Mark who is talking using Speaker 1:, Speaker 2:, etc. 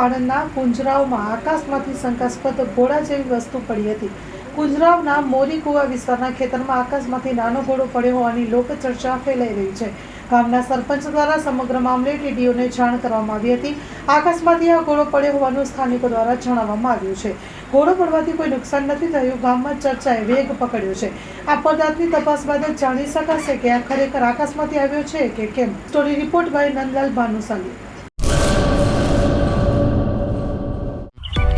Speaker 1: આણંદના કુંજરાવમાં આકાશમાંથી શંકાસ્પદ ઘોડા જેવી વસ્તુ પડી હતી. કુંજરાવના મોરીકુવા વિસ્તારના ખેતરમાં આકાશમાંથી નાનો ઘોડો પડ્યો હોવાની લોકચર્ચા ફેલાઈ રહી છે. ગામના સરપંચ દ્વારા સમગ્ર મામલે ટીડીઓને જાણ કરવામાં આવી હતી. આકાશમાંથી આ ઘોડો પડ્યો હોવાનું સ્થાનિકો દ્વારા જણાવવામાં આવ્યું છે. ઘોડો પડવાથી કોઈ નુકસાન નથી થયું, ગામમાં ચર્ચાએ વેગ પકડ્યો છે. આ પદાર્થની તપાસ બાદ જાણી શકાશે કે આ ખરેખર આકાશમાંથી આવ્યો છે કે કેમ? Story report by Nandlal Bhanushali.